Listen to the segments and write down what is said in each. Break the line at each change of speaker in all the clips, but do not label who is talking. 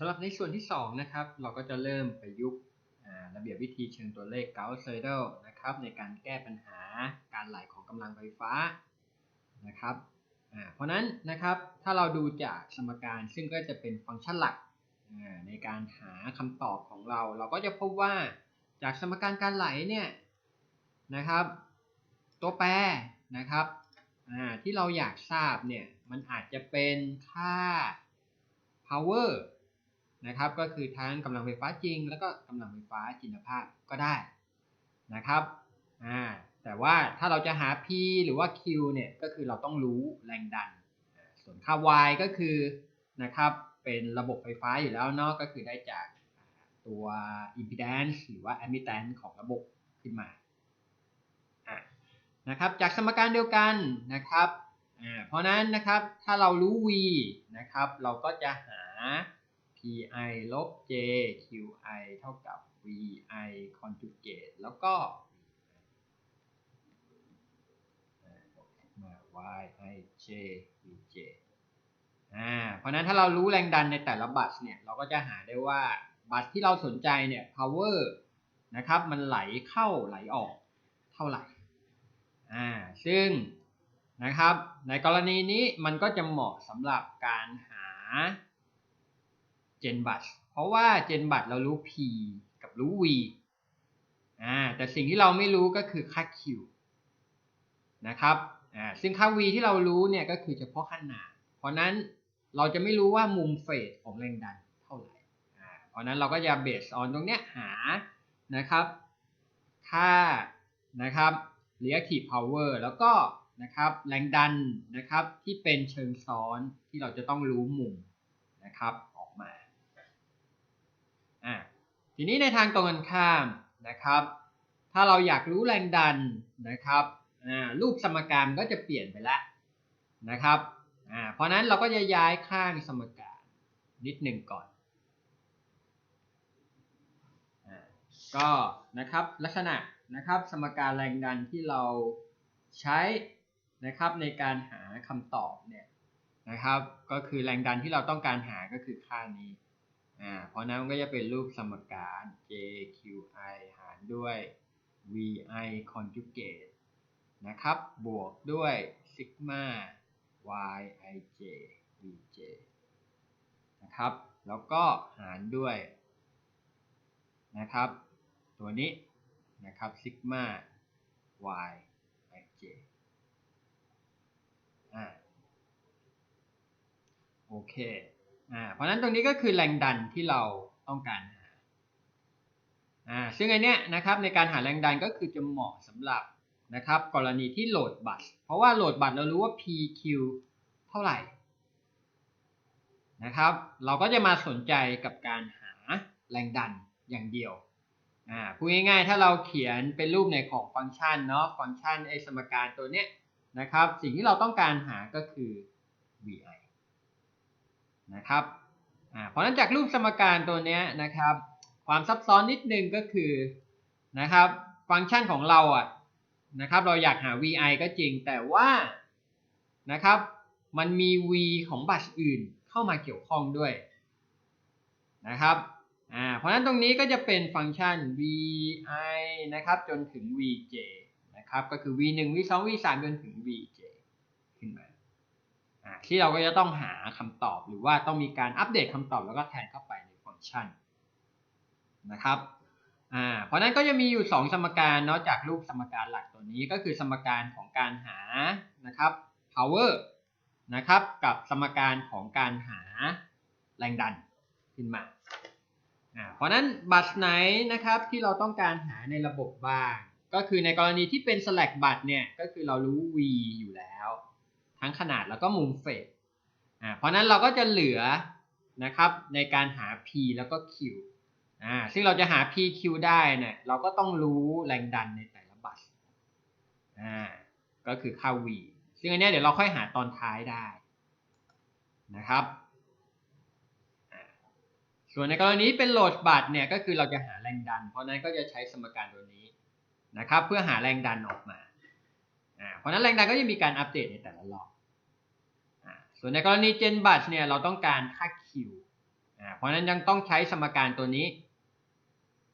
สำหรับในส่วนที่ 2 นะครับ เราก็จะเริ่มประยุกต์ระเบียบวิธีเชิงตัวเลข Gauss-Seidel นะครับ ในการแก้ปัญหาการไหลของกำลังไฟฟ้านะครับเพราะนั้นนะครับถ้าเราดูจากสมการซึ่งก็จะเป็นฟังก์ชันหลักในการหาคำตอบของเรา เราก็จะพบว่าจากสมการการไหลเนี่ยนะครับ ตัวแปรนะครับที่เราอยากทราบเนี่ยมันอาจจะเป็นค่า power นะครับ ก็คือทั้งกำลังไฟฟ้าจริง แล้วก็กำลังไฟฟ้าจินภาพก็ได้นะครับอ่าแต่ว่าถ้าเราจะหา P หรือว่า Q เนี่ยก็คือเราต้องรู้แรงดัน ส่วนค่า Y ก็คือนะครับเป็นระบบไฟฟ้าอยู่แล้วเนาะก็คือได้จากตัว impedance หรือว่า admittance ของระบบขึ้นมานะครับจากสมการเดียวกันนะครับอ่าเพราะนั้นนะครับถ้าเรารู้ V นะครับเราก็จะหา pi ลบ j qi เท่ากับ vi conjugate แล้วก็มา yi j vj อ่า เพราะนั้นถ้าเรารู้แรงดันในแต่ละบัสเนี่ย เราก็จะหาได้ว่าบัสที่เราสนใจเนี่ย power นะครับ มันไหลเข้าไหลออกเท่าไหร่ อ่า ซึ่งนะครับ ในกรณีนี้มันก็จะเหมาะสำหรับการหา เจนบัตเพราะว่าเจนบัตเรารู้ P กับรู้ V อ่าแต่สิ่งที่เราไม่รู้ก็คือค่า Q นะครับอ่าซึ่งค่า V ที่เรารู้เนี่ยก็คือเฉพาะขนาด เพราะนั้นเราจะไม่รู้ว่ามุมเฟสของแรงดันเท่าไหร่อ่าเพราะนั้นเราก็จะเบสออนตรงเนี้ยหานะครับ ค่านะครับ reactive power แล้วก็นะครับแรงดันนะครับที่เป็นเชิงซ้อนที่เราจะต้องรู้มุมนะครับออกมา อะ ทีนี้ในทางตรงกันข้ามนะครับ ถ้าเราอยากรู้แรงดันนะครับรูปสมการก็จะเปลี่ยนไปแล้วนะครับเพราะนั้นเราก็จะย้ายข้างสมการนิดหนึ่งก่อนอก็นะครับลักษณะนะครับสมการแรงดันที่เราใช้นะครับในการหาคำตอบเนี่ยนะครับ ก็คือแรงดันที่เราต้องการหาก็คือค่านี้ อ่าเพราะนั้นมันก็จะเป็นรูปสมการ JQI หารด้วย VI conjugate นะครับ บวกด้วย sigma YIJ VJ นะครับ แล้วก็หารด้วยนะครับ ตัวนี้นะครับ sigma YIJ อ่าโอเค อ่าเพราะนั้นตรงนี้ก็คือแรงดันที่เราต้องการหาอ่าซึ่งไอเนี้ยนะครับในการหาแรงดันก็คือจะเหมาะสำหรับนะครับกรณีที่โหลดบัตร เพราะว่าโหลดบัตรเรารู้ว่า PQ เท่าไหร่นะครับ เราก็จะมาสนใจกับการหาแรงดันอย่างเดียวอ่าพูดง่ายๆ ถ้าเราเขียนเป็นรูปในของฟังก์ชันเนาะฟังก์ชันไอสมการตัวเนี้ยนะครับ สิ่งที่เราต้องการหาก็คือ VI นะครับเพราะนั้นจากรูปสมการตัวนี้นะครับ ความซับซ้อนนิดนึงก็คือนะครับฟังก์ชันของเราอะนะครับเราอยากหา vi ก็จริงแต่ว่านะครับมันมี v ของบัตรอื่นเข้ามาเกี่ยวข้องด้วยนะครับอ่าเพราะนั้นตรงนี้ก็จะเป็นฟังก์ชัน vi นะครับจนถึง vj นะครับก็คือ v1 v2 v3 จนถึง vj ขึ้นมา ที่เราก็จะต้องหาคำตอบหรือว่าต้องมีการอัปเดตคำตอบแล้วก็แทนเข้าไปในฟังก์ชันนะครับอ่าเพราะนั้นก็จะมีอยู่ 2 สมการเนาะจากรูปสมการหลักตัวนี้ก็คือสมการของการหานะครับ power นะครับกับสมการของการหาแรงดันขึ้นมาอ่าเพราะนั้นบัตรไหนนะครับที่เราต้องการหาในระบบบ้าง ก็คือในกรณีที่เป็น slack บัตรเนี่ยก็คือเรารู้ v อยู่แล้ว ทั้งขนาดแล้วก็มุมเฟสอ่าเพราะนั้นเราก็จะเหลือนะครับในการหา P แล้วก็ Q อ่าซึ่งเราจะหา P Q ได้เนี่ยเราก็ต้องรู้แรงดันในแต่ละบัสอ่าก็คือค่า V ซึ่งอันนี้เดี๋ยวเราค่อยหาตอนท้ายได้นะครับส่วนในกรณีเป็นโหลดบัตเนี่ยก็คือเราจะหาแรงดัน เพราะนั้นก็จะใช้สมการตัวนี้นะครับ เพื่อหาแรงดันออกมา เพราะนั้นแรงดันก็จะมีการอัปเดตในแต่ละรอบส่วนในกรณีเจนบัตเนี่ยเราต้องการค่า Q เพราะนั้นยังต้องใช้สมการตัวนี้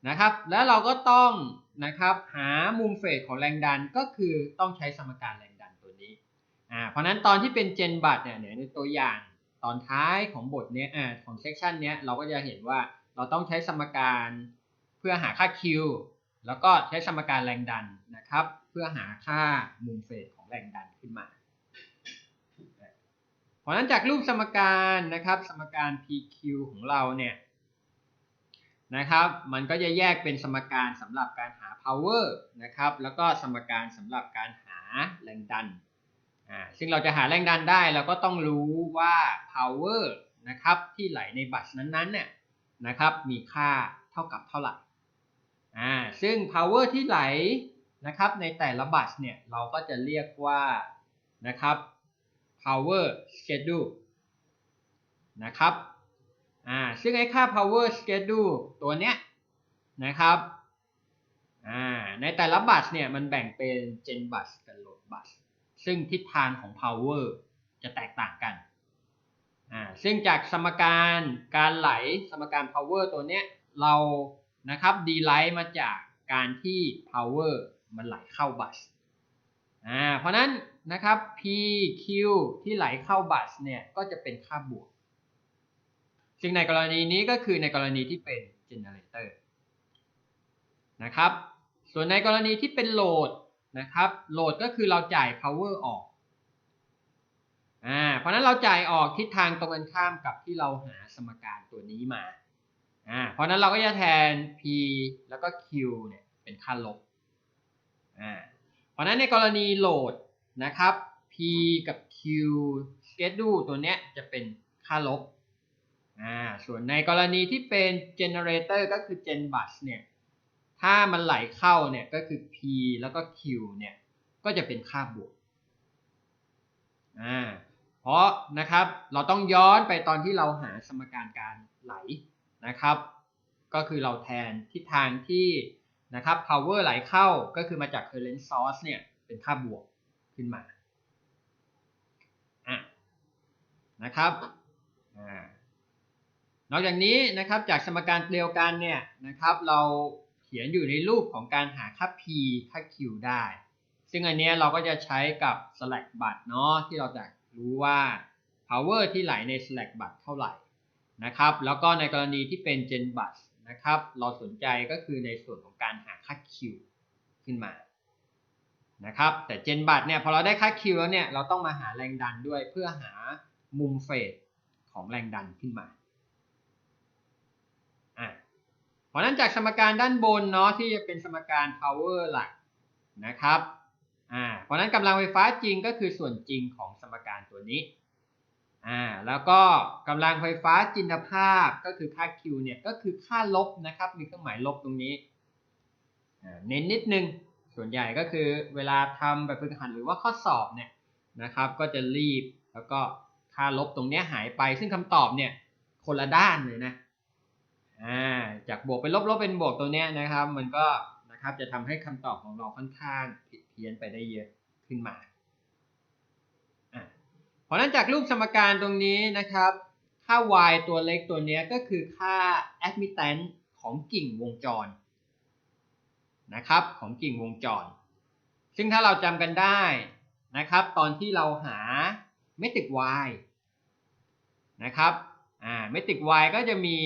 นะครับ แล้วเราก็ต้องนะครับหามุมเฟสของแรงดันก็คือต้องใช้สมการแรงดันตัวนี้ เพราะนั้นตอนที่เป็นเจนบัตเนี่ยในตัวอย่างตอนท้ายของบทเนี้ยของเซกชันเนี้ยเราก็จะเห็นว่าเราต้องใช้สมการเพื่อหาค่า Q แล้วก็ใช้สมการแรงดันนะครับ พื่อหาค่ามุมเฟสของแรงดันขึ้นมา เพราะนั้นจากรูปสมการนะครับ สมการ PQ ของเราเนี่ยนะครับ มันก็จะแยกเป็นสมการสำหรับการหา power นะครับ แล้วก็สมการสำหรับการหาแรงดันอ่าซึ่งเราจะหาแรงดันได้เราก็ต้องรู้ว่า power นะครับที่ไหลในบัสนั้นๆเนี่ยนะครับมีค่าเท่ากับเท่าไหร่อ่าซึ่ง power ที่ไหล นะครับ ในแต่ละบัสเนี่ยเราก็จะเรียกว่านะครับ power schedule นะครับอ่าซึ่งไอ้ค่า power schedule ตัวเนี้ยนะครับอ่าในแต่ละบัสเนี่ยมันแบ่งเป็น gen bus กับ load bus ซึ่งทิศทางของ power จะแตกต่างกันอ่าซึ่งจากสมการการไหลสมการ power ตัวเนี้ยเรานะครับดีไลท์มาจากการที่ power มันไหลเข้าบัสอ่าเพราะนั้นนะครับ PQ ที่ไหลเข้าบัสเนี่ยก็จะเป็นค่าบวก ซึ่งในกรณีนี้ก็คือในกรณีที่เป็น generator นะครับ ส่วนในกรณีที่เป็นโหลดนะครับ โหลดก็คือเราจ่าย power ออกอ่าเพราะนั้นเราจ่ายออกทิศทางตรงกันข้ามกับที่เราหาสมการตัวนี้มาอ่าเพราะนั้นเราก็จะแทน p แล้วก็ q เนี่ยเป็นค่าลบ อ่าเพราะนั้นในกรณีโหลดนะครับ p กับ q schedule ตัวเนี้ยจะเป็นค่าลบอ่าส่วนในกรณีที่เป็น generator ก็คือ gen bus เนี่ยถ้ามันไหลเข้าเนี่ยก็คือ p แล้วก็ q เนี่ยก็จะเป็นค่าบวกอ่าเพราะนะครับเราต้องย้อนไปตอนที่เราหาสมการการไหลนะครับ ก็คือเราแทนทิศทางที่ นะครับ power ไหลเข้าก็คือมาจาก current source เนี่ยเป็นค่าบวกขึ้นมาอะนะครับอ่านอกจากนี้นะครับจากสมการเดียวกันเนี่ยนะครับเราเขียนอยู่ในรูปของการหาค่า p ค่า q ได้ ซึ่งอันนี้เราก็จะใช้กับ slack bus เนาะที่เราจะรู้ว่า power ที่ไหลใน slack bus เท่าไหร่นะครับ แล้วก็ในกรณีที่เป็น gen bus นะครับ เราสนใจก็คือในส่วนของการหาค่า q ขึ้นมานะครับ แต่ gen bus เนี่ยพอเราได้ค่า q แล้วเนี่ยเราต้องมาหาแรงดันด้วยเพื่อหามุมเฟสของแรงดันขึ้นมาอะเพราะนั้นจากสมการด้านบนเนาะที่จะเป็นสมการ power หลักนะครับอ่าเพราะนั้นกำลังไฟฟ้าจริงก็คือส่วนจริงของสมการตัวนี้ อ่าแล้วก็กำลังไฟฟ้าจินตภาพก็คือค่า Q เนี่ยก็คือค่าลบนะครับ มีเครื่องหมายลบตรงนี้เน้นนิดนึง ส่วนใหญ่ก็คือเวลาทำแบบฝึกหัดหรือว่าข้อสอบเนี่ยนะครับ ก็จะรีบแล้วก็ค่าลบตรงนี้หายไป ซึ่งคำตอบเนี่ยคนละด้านเลยนะอ่าจากบวกเป็นลบลบเป็นบวกตัวเนี้ยนะครับ มันก็นะครับจะทำให้คำตอบของเราค่อนข้างผิดเพี้ยนไปได้เยอะขึ้นมา เพราะนั้นจากรูปสมการตรงนี้นะครับ ค่า y ตัวเล็กตัวนี้ก็คือค่า admittance ของกิ่งวงจรนะครับของกิ่งวงจร ซึ่งถ้าเราจำกันได้นะครับ ตอนที่เราหาเมตริก y นะครับอ่าเมตริก y ก็จะมี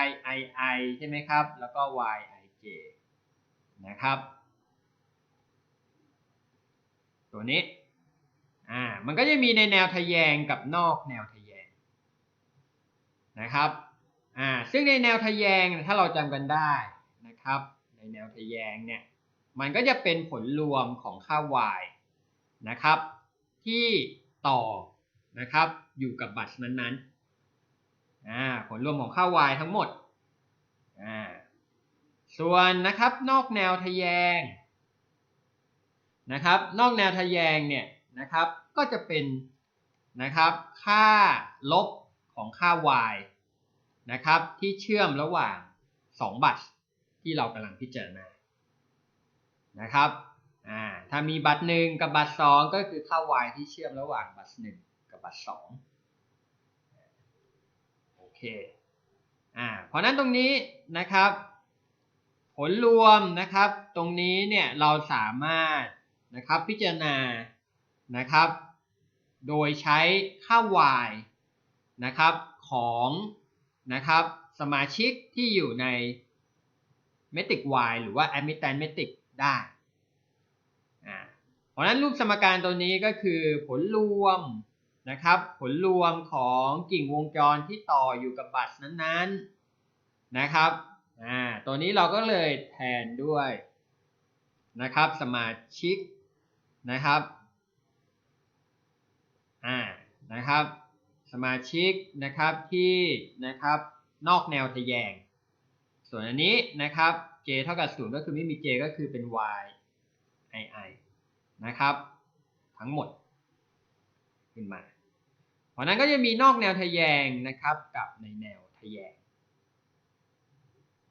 y i i ใช่ไหมครับ แล้วก็ y i j นะครับ ตัวนี้ อ่ามันก็จะมีในแนวทะแยงกับนอกแนวทะแยงนะครับอ่าซึ่งในแนวทะแยงถ้าเราจำกันได้นะครับ ในแนวทะแยงเนี่ยมันก็จะเป็นผลรวมของค่า y นะครับ ที่ต่อนะครับอยู่กับบัตรนั้นๆอ่าผลรวมของค่า y ทั้งหมดอ่าส่วนนะครับนอกแนวทะแยงนะครับ นอกแนวทะแยงเนี่ย นะครับ ก็จะเป็นนะครับค่าลบของค่า y นะครับที่เชื่อมระหว่าง 2 บัตรที่เรากำลังพิจารณานะครับอ่าถ้ามีบัตรหนึ่งกับบัตรสองก็คือค่า y ที่เชื่อมระหว่างบัตรหนึ่งกับบัตรสองโอเคเพราะนั้นตรงนี้นะครับ ผลรวมนะครับตรงนี้เนี่ยเราสามารถนะครับพิจารณา นะครับ โดยใช้ค่า y นะครับของนะครับสมาชิกที่อยู่ใน metric y หรือว่า admittance metric ได้อ่าเพราะฉะนั้นรูปสมการตัวนี้ก็คือผลรวมนะครับผลรวมของกิ่งวงจรที่ต่ออยู่กับบัตรนั้นๆนะครับอ่าตัวนี้เราก็เลยแทนด้วยนะครับสมาชิกนะครับ อ่านะครับ สมาชิกนะครับที่นะครับนอกแนวทะแยง ส่วนอันนี้นะครับ j เท่ากับ0ก็คือไม่มี j ก็คือเป็น y i i นะครับ ทั้งหมดขึ้นมา เพราะนั้นก็จะมีนอกแนวทะแยงนะครับกับในแนวทะแยง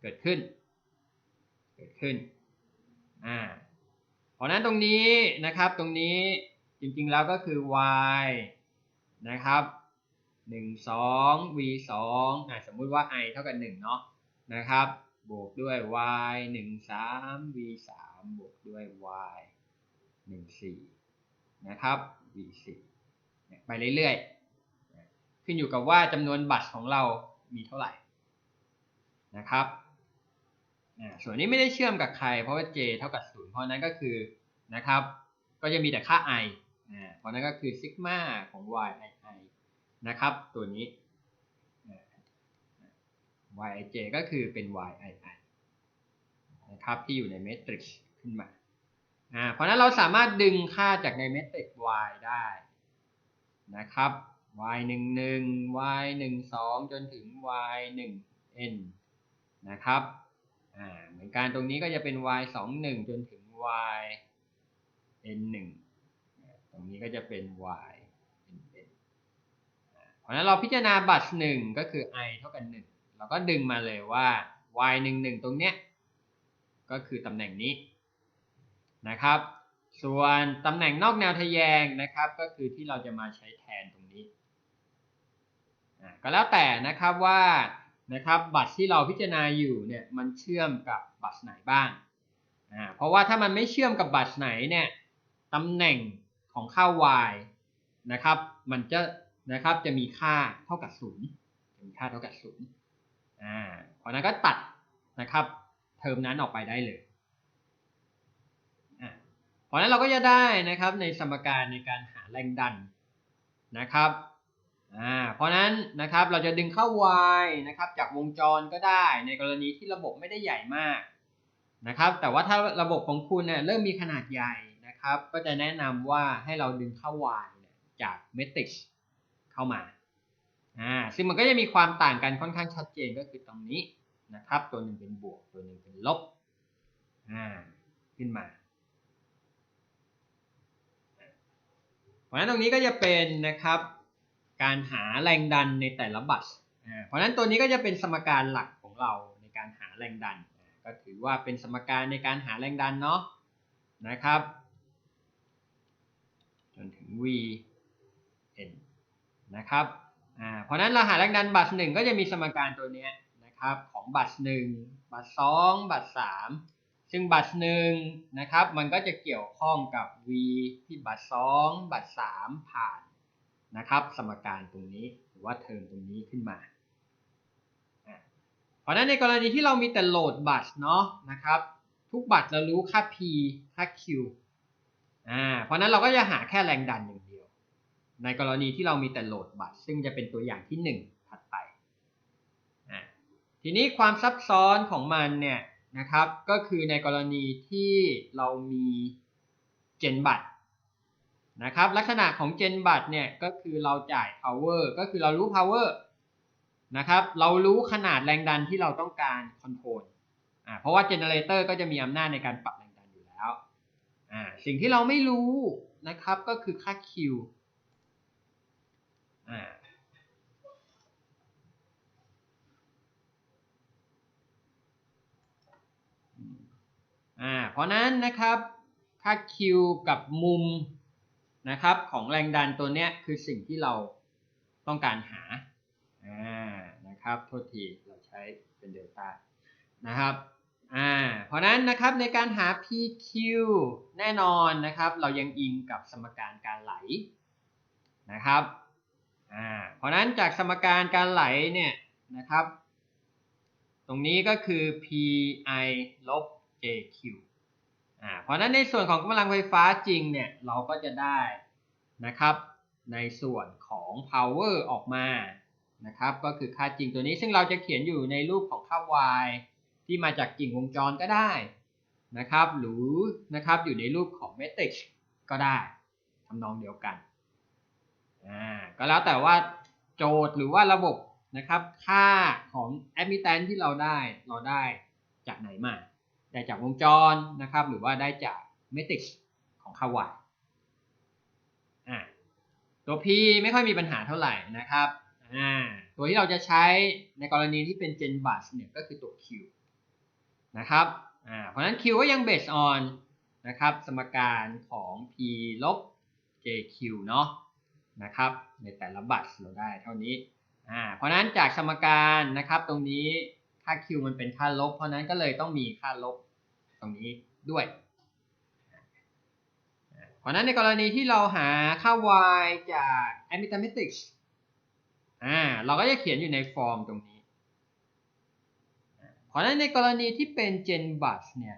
เกิดขึ้น เกิดขึ้นอ่าเพราะนั้นตรงนี้นะครับตรงนี้ จริงๆแล้วก็คือ y นะครับหนึ่งสอง v สองอะสมมุติว่า i เท่ากับหนึ่งเนาะนะครับ บวกด้วย y หนึ่งสาม v สามบวกด้วย y หนึ่งสี่นะครับ v สี่ไปเรื่อยๆ ขึ้นอยู่กับว่าจำนวนบัตรของเรามีเท่าไหร่นะครับส่วนนี้ไม่ได้เชื่อมกับใคร เพราะว่า j เท่ากับศูนย์เพราะนั้นก็คือนะครับ ก็จะมีแต่ค่า i เพราะนั้นก็คือซิกมาของ y i นะครับ ตัวนี้ yij ก็คือเป็น yi นะครับที่อยู่ในเมตริกซ์ขึ้นมาเพราะนั้นเราสามารถดึงค่าจากในเมตริกซ์ y ได้นะครับ y 1 1 y 1 2 จนถึง y 1 n นะครับเหมือนกันตรงนี้ก็จะเป็น y 2 1 จนถึง y n 1 รงนี้ก็จะเป็น y n n เพราะฉะนั้นเราพิจารณาบัตรหนึ่งก็คือ i เท่ากันหนึ่งเราก็ดึงมาเลยว่า y หนึ่งหนึ่งตรงเนี้ยก็คือตำแหน่งนี้นะครับ ส่วนตำแหน่งนอกแนวทะแยงนะครับ ก็คือที่เราจะมาใช้แทนตรงนี้ ก็แล้วแต่นะครับว่านะครับบัตรที่เราพิจารณาอยู่เนี่ยมันเชื่อมกับบัตรไหนบ้าง เพราะว่าถ้ามันไม่เชื่อมกับบัตรไหนเนี่ยตำแหน่ง ของค่า y นะครับ มันจะนะครับจะมีค่าเท่ากับศูนย์มีค่าเท่ากับศูนย์อ่าเพราะนั้นก็ตัดนะครับ เทอมนั้นออกไปได้เลยอ่าเพราะนั้นเราก็จะได้นะครับในสมการในการหาแรงดันนะครับอ่าเพราะนั้นนะครับเราจะดึงเข้า y นะครับจากวงจรก็ได้ในกรณีที่ระบบไม่ได้ใหญ่มากนะครับ แต่ว่าถ้าระบบของคุณเนี่ยเริ่มมีขนาดใหญ่ นะครับ ก็จะแนะนำว่าให้เราดึงเข้า y จากเมตริกเข้ามาอ่าซึ่งมันก็จะมีความต่างกันค่อนข้างชัดเจนก็คือตรงนี้นะครับ ตัวหนึ่งเป็นบวก ตัวหนึ่งเป็นลบอ่าขึ้นมาเพราะฉะนั้นตรงนี้ก็จะเป็นนะครับ การหาแรงดันในแต่ละบัตรอ่าเพราะฉะนั้นตัวนี้ก็จะเป็นสมการหลักของเราในการหาแรงดัน ก็ถือว่าเป็นสมการในการหาแรงดันเนาะนะครับ v n นะครับอ่าเพราะนั้นเราหาแรงดันบัตรหนึ่งก็จะมีสมการตัวนี้นะครับของบัตรหนึ่งบัตรสองบัตรสามซึ่งบัตรหนึ่งนะครับ มันก็จะเกี่ยวข้องกับ v ที่บัตรสองบัตรสามผ่านนะครับ สมการตรงนี้หรือว่าเทอมตรงนี้ขึ้นมาเพราะนั้นในกรณีที่เรามีแต่โหลดบัตรเนาะนะครับ ทุกบัตรเรารู้ค่า p ค่า q อ่าเพราะนั้นเราก็จะหาแค่แรงดันอย่างเดียว ในกรณีที่เรามีแต่โหลดบัตร ซึ่งจะเป็นตัวอย่างที่ 1 ถัดไปอ่าทีนี้ความซับซ้อนของมันเนี่ยนะครับก็คือในกรณีที่เรามีเจนบัตรนะครับลักษณะของเจนบัตรเนี่ยก็คือเราจ่าย power ก็คือเรารู้ power นะครับเรารู้ขนาดแรงดันที่เราต้องการคอนโทรลอ่าเพราะว่าเจเนเรเตอร์ก็จะมีอำนาจในการปรับแรง อ่าสิ่งที่เราไม่รู้นะครับก็คือค่า Q อ่าอ่าเพราะนั้นนะครับค่า Q กับมุมนะครับของแรงดันตัวเนี้ยคือสิ่งที่เราต้องการหาอ่านะครับนะครับโทษทีเราใช้เป็นเดลต้านะครับ อ่าเพราะนั้นนะครับในการหา PQ แน่นอนนะครับ เรายังอิงกับสมการการไหลนะครับอ่าเพราะนั้นจากสมการการไหลเนี่ยนะครับ ตรงนี้ก็คือ pi ลบ jq อ่าเพราะนั้นในส่วนของกำลังไฟฟ้าจริงเนี่ยเราก็จะได้นะครับ ในส่วนของ power ออกมานะครับ ก็คือค่าจริงตัวนี้ซึ่งเราจะเขียนอยู่ในรูปของค่า y ที่มาจากกิ่งวงจรก็ได้นะครับหรือนะครับอยู่ในรูปของ matrix ก็ได้ทำนองเดียวกันอ่าก็แล้วแต่ว่าโจทย์หรือว่าระบบนะครับค่าของ admittance ที่เราได้เราได้จากไหนมา ได้จากวงจรนะครับหรือว่าได้จาก matrix ของค่า y อ่าตัว P ไม่ค่อยมีปัญหาเท่าไหร่นะครับอ่าตัวที่เราจะใช้ในกรณีที่เป็น Gen Bus เนี่ยก็คือตัว Q นะครับเพราะฉะนั้น Q ก็ยัง based on นะครับสมการของ P ลบ JQ เนาะนะครับในแต่ละบัสเราได้เท่านี้อ่าเพราะนั้นจากสมการนะครับตรงนี้ค่า Q มันเป็นค่าลบ เพราะนั้นก็เลยต้องมีค่าลบตรงนี้ด้วย เพราะนั้นในกรณีที่เราหาค่า y จาก arithmetics อ่าเราก็จะเขียนอยู่ในฟอร์มตรงนี้ ราะฉะนั้นในกรณีที่เป็น gen bus เนี่ย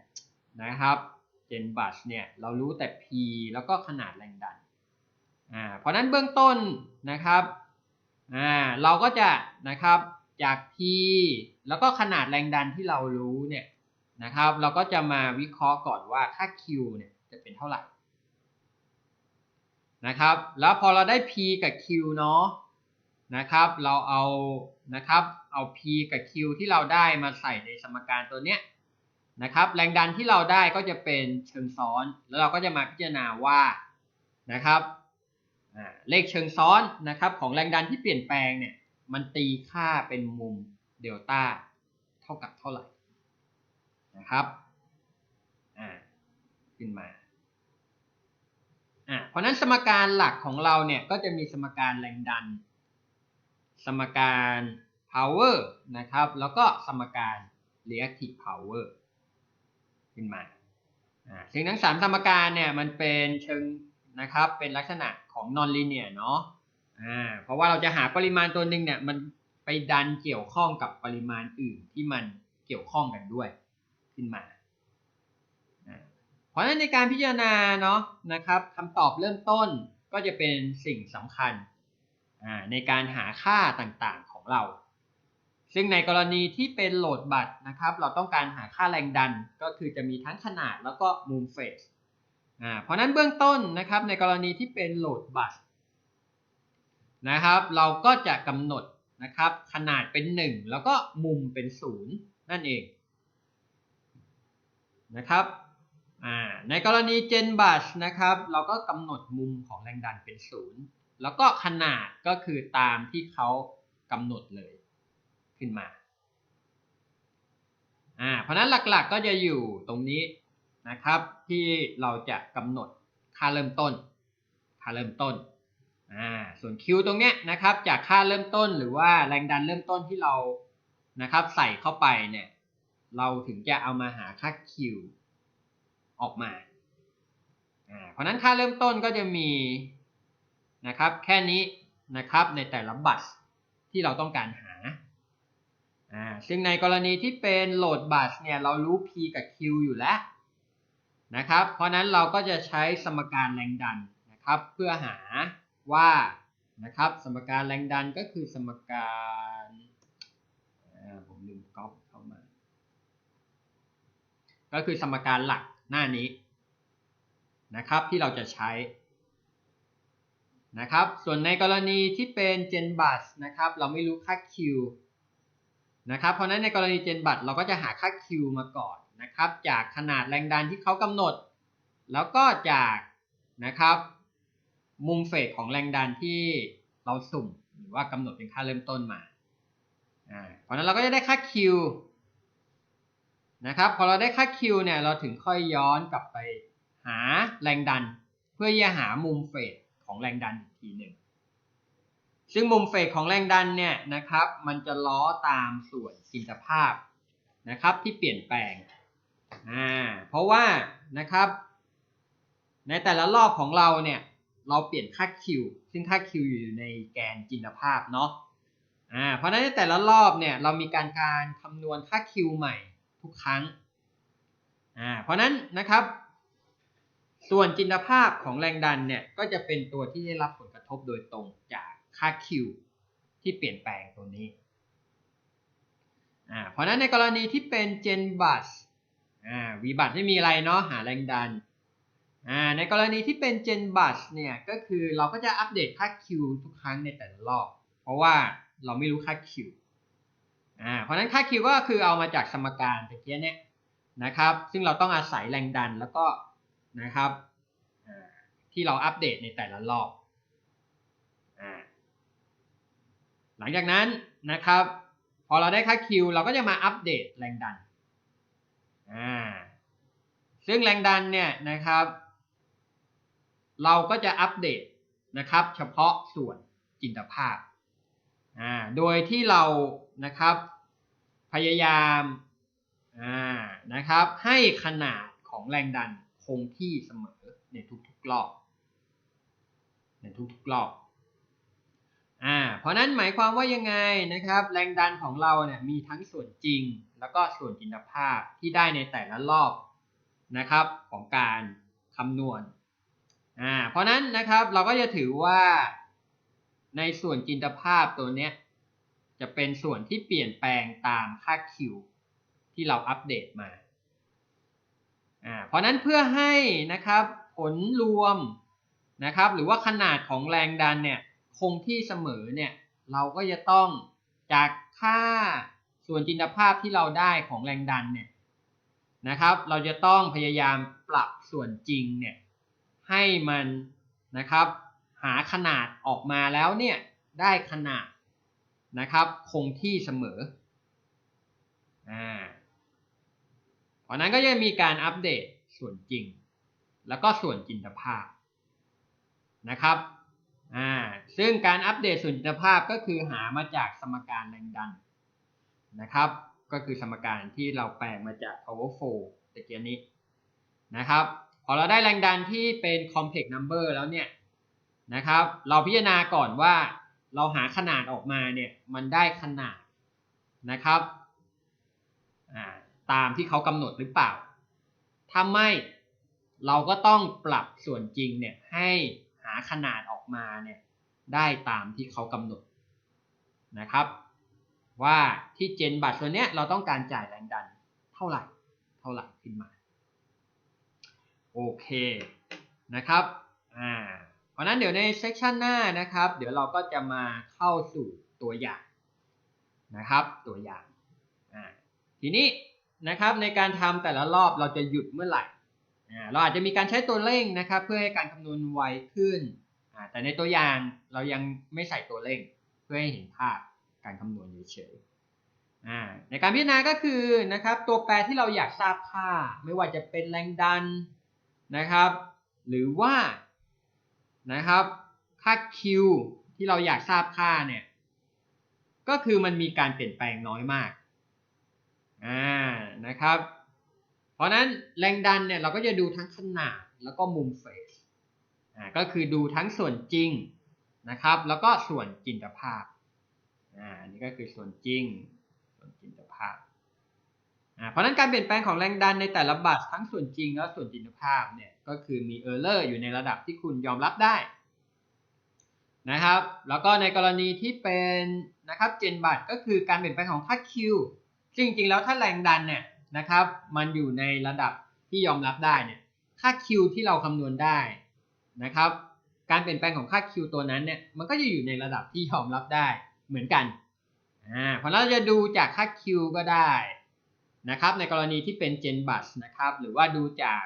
นะครับ gen bus เนี่ยเรารู้แต่ p แล้วก็ขนาดแรงดันอ่าเพราะฉะนั้นเบื้องต้นนะครับอ่าเราก็จะนะครับจาก p แล้วก็ขนาดแรงดันที่เรารู้เนี่ยนะครับเราก็จะมาวิเคราะห์ก่อนว่าค่า q เนี่ยจะเป็นเท่าไหร่นะครับแล้วพอเราได้ p กับ q เนาะนะครับ เราเอานะครับ เอา p กับ q ที่เราได้มาใส่ในสมการตัวเนี้ยนะครับ แรงดันที่เราได้ก็จะเป็นเชิงซ้อน แล้วเราก็จะมาพิจารณาว่านะครับเลขเชิงซ้อนนะครับของแรงดันที่เปลี่ยนแปลงเนี่ยมันตีค่าเป็นมุมเดลต้าเท่ากับเท่าไหร่นะครับอ่าขึ้นมาอะเพราะนั้นสมการหลักของเราเนี่ยก็จะมีสมการแรงดัน สมการ power นะครับ แล้วก็สมการ reactive power ขึ้นมาอ่าซึ่งทั้งสามสมการเนี่ยมันเป็นเชิงนะครับ เป็นลักษณะของ non linear เนาะอ่าเพราะว่าเราจะหาปริมาณตัวหนึ่งเนี่ยมันไปดันเกี่ยวข้องกับปริมาณอื่นที่มันเกี่ยวข้องกันด้วยขึ้นมา เพราะฉะนั้นในการพิจารณาเนาะนะครับคำตอบเริ่มต้นก็จะเป็นสิ่งสำคัญในการหาค่าต่างๆของเรา ซึ่งในกรณีที่เป็นโหลดบัตรนะครับ เราต้องการหาค่าแรงดันก็คือจะมีทั้งขนาดแล้วก็มุมเฟสเพราะนั้นเบื้องต้นนะครับในกรณีที่เป็นโหลดบัตรนะครับ เราก็จะกำหนดนะครับขนาดเป็น 1 แล้วก็มุมเป็น 0 นั่นเองนะครับในกรณี Gen Bus นะครับ เราก็กำหนดมุมของแรงดันเป็นศูนย์แล้วก็ขนาดก็คือตามที่เขากำหนดเลย ขึ้นมาอ่าเพราะนั้นหลักๆก็จะอยู่ตรงนี้นะครับที่เราจะกำหนดค่าเริ่มต้น ค่าเริ่มต้นอ่าส่วน Q ตรงเนี้ยนะครับจากค่าเริ่มต้นหรือว่าแรงดันเริ่มต้นที่เรานะครับใส่เข้าไปเนี่ยเราถึงจะเอามาหาค่า Q ออกมาเพราะนั้นค่าเริ่มต้นก็จะมีนะครับแค่นี้นะครับในแต่ละบัสที่เราต้องการหา ซึ่งในกรณีที่เป็นโหลดบัสเนี่ยเรารู้ P กับ Q อยู่แล้วนะครับ เพราะนั้นเราก็จะใช้สมการแรงดันนะครับเพื่อหาว่านะครับสมการแรงดันก็คือสมการผมลืมก๊อปเข้ามา ก็คือสมการหลักหน้านี้นะครับที่เราจะใช้นะครับส่วนในกรณีที่เป็น Gen Bus นะครับเราไม่รู้ค่า Q นะครับ เพราะนั้นในกรณี Gen Bus เราก็จะหาค่า Q มาก่อนนะครับ จากขนาดแรงดันที่เขากำหนด แล้วก็จากนะครับ มุมเฟสของแรงดันที่เราสุ่มหรือว่ากำหนดเป็นค่าเริ่มต้นมาอ่าเพราะนั้นเราก็จะได้ค่า Q นะครับพอเราได้ค่า Q เนี่ยเราถึงค่อยย้อนกลับไปหาแรงดัน เพื่อจะหามุมเฟสของแรงดันอีกทีหนึ่ง ซึ่งมุมเฟกของแรงดันเนี่ยนะครับ มันจะล้อตามส่วนกินตภาพนะครับที่เปลี่ยนแปลงอ่าเพราะว่านะครับ ในแต่ละรอบของเราเนี่ยเราเปลี่ยนค่า Q ซึ่งค่า Q อยู่ในแกนจินตภาพเนาะอ่าเพราะฉะนั้นในแต่ละรอบเนี่ยเรามีการการคำนวณค่า Q ใหม่ทุกครั้งอ่าเพราะฉะนั้นนะครับ ส่วนจินตภาพของแรงดันเนี่ยก็จะเป็นตัวที่ได้รับผลกระทบโดยตรงจาก ค่า Q ที่เปลี่ยนแปลงตัวนี้อ่าเพราะนั้นในกรณีที่เป็นเจนบัสอ่าวีบัสไม่มีอะไรเนาะหาแรงดันอ่าในกรณีที่เป็นเจนบัสเนี่ยก็คือเราก็จะอัปเดตค่า Q ทุกครั้งในแต่ละรอบ เพราะว่าเราไม่รู้ค่า Q อ่าเพราะนั้นค่า Q ก็คือเอามาจากสมการตะเกียเนี่ยนะครับ ซึ่งเราต้องอาศัยแรงดันแล้วก็นะครับที่เราอัปเดตในแต่ละรอบอ่า หลังจากนั้นนะครับ พอเราได้ค่า Q เราก็จะมาอัปเดตแรงดันอ่าซึ่งแรงดันเนี่ยนะครับ เราก็จะอัปเดตนะครับ เฉพาะส่วนจินตภาพอ่าโดยที่เรานะครับ พยายามอ่านะครับ ให้ขนาดของแรงดันคงที่เสมอในทุกๆรอบในทุกๆรอบ อ่าเพราะนั้นหมายความว่ายังไงนะครับ แรงดันของเราเนี่ยมีทั้งส่วนจริง แล้วก็ส่วนจินตภาพที่ได้ในแต่ละรอบนะครับของการคำนวณอ่าเพราะนั้นนะครับเราก็จะถือว่า ในส่วนจินตภาพตัวเนี้ยจะเป็นส่วนที่เปลี่ยนแปลงตามค่า Q ที่เราอัปเดตมาอ่าเพราะนั้นเพื่อให้นะครับผลรวมนะครับหรือว่าขนาดของแรงดันเนี่ย คงที่เสมอเนี่ยเราก็จะต้องจากค่าส่วนจินตภาพที่เราได้ของแรงดันเนี่ยนะครับ เราจะต้องพยายามปรับส่วนจริงเนี่ยให้มันนะครับ หาขนาดออกมาแล้วเนี่ยได้ขนาดนะครับ คงที่เสมออ่าเพราะนั้นก็จะมีการอัปเดตส่วนจริง แล้วก็ส่วนจินตภาพนะครับ อ่าซึ่งการอัปเดตส่วนจินตภาพก็คือหามาจากสมการแรงดันนะครับ ก็คือสมการที่เราแปลงมาจาก power flow ตะเกียนี้นะครับ พอเราได้แรงดันที่เป็น complex number แล้วเนี่ยนะครับ เราพิจารณาก่อนว่าเราหาขนาดออกมาเนี่ยมันได้ขนาดนะครับตามที่เขากำหนดหรือเปล่า ถ้าไม่เราก็ต้องปรับส่วนจริงเนี่ยให้หาขนาด มาเนี่ยได้ตามที่เขากำหนดนะครับ ว่าที่เจนบัตรตัวเนี้ยเราต้องการจ่ายแรงดันเท่าไหร่เท่าไหร่ขึ้นมาโอเคนะครับอ่าเพราะนั้นเดี๋ยวในเซสชันหน้านะครับ เดี๋ยวเราก็จะมาเข้าสู่ตัวอย่างนะครับ ตัวอย่างอ่าทีนี้นะครับในการทำแต่ละรอบเราจะหยุดเมื่อไหร่อ่าเราอาจจะมีการใช้ตัวเร่งนะครับ เพื่อให้การคำนวณไวขึ้นาแต่ในตัวอย่างเรายังไม่ใส่ตัวเร่งเพื่อให้เห็นภาพการคำนวณเฉยๆอ่าในการพิจารณาก็คือนะครับตัวแปรที่เราอยากทราบค่า ไม่ว่าจะเป็นแรงดันนะครับ หรือว่านะครับค่า Q ที่เราอยากทราบค่าเนี่ยก็คือมันมีการเปลี่ยนแปลงน้อยมากอ่านะครับ เพราะนั้นแรงดันเนี่ยเราก็จะดูทั้งขนาดแล้วก็มุมเฟส ก็คือดูทั้งส่วนจริงนะครับ แล้วก็ส่วนจินตภาพอ่านี่ก็คือส่วนจริง ส่วนจินตภาพอ่าเพราะนั้นการเปลี่ยนแปลงของแรงดันในแต่ละบัตรทั้งส่วนจริงและส่วนจินตภาพเนี่ยก็คือมีเออร์เลอร์อยู่ในระดับที่คุณยอมรับได้นะครับ แล้วก็ในกรณีที่เป็นนะครับเจนบัตก็คือการเปลี่ยนแปลงของค่า Q ซึ่งจริงๆแล้วถ้าแรงดันเนี่ยนะครับ มันอยู่ในระดับที่ยอมรับได้เนี่ยค่า Q ที่เราคำนวณได้ นะครับ การเปลี่ยนแปลงของค่า Q ตัวนั้นเนี่ยมันก็จะอยู่ในระดับที่ยอมรับได้เหมือนกันอ่าเพราะเราจะดูจากค่า Q ก็ได้นะครับในกรณีที่เป็น Gen Bus นะครับหรือว่าดูจาก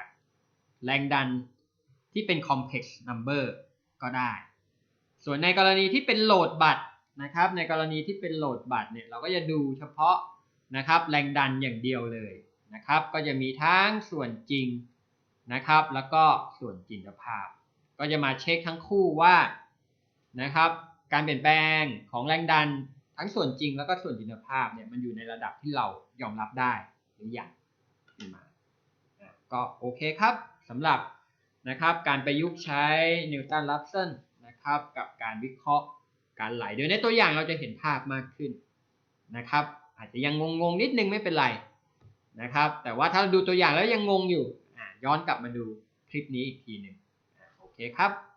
แรงดันที่เป็น Complex Number ก็ได้ ส่วนในกรณีที่เป็นโหลดบัตรนะครับในกรณีที่เป็นโหลดบัตรเนี่ยเราก็จะดูเฉพาะนะครับแรงดันอย่างเดียวเลยนะครับ ก็จะมีทั้งส่วนจริงนะครับ แล้วก็ส่วนจินตภาพ ก็จะมาเช็คทั้งคู่ว่านะครับ การเปลี่ยนแปลงของแรงดันทั้งส่วนจริงแล้วก็ส่วนจินตภาพเนี่ยมันอยู่ในระดับที่เรายอมรับได้หรือยังมาก็โอเคครับสำหรับนะครับการประยุกต์ใช้นิวตันลับเซนนะครับกับการวิเคราะห์การไหลโดยในตัวอย่างเราจะเห็นภาพมากขึ้นนะครับ อาจจะยังงงๆนิดนึงไม่เป็นไรนะครับ แต่ว่าถ้าดูตัวอย่างแล้วยังงงอยู่อะย้อนกลับมาดูคลิปนี้อีกทีหนึ่ง เคครับ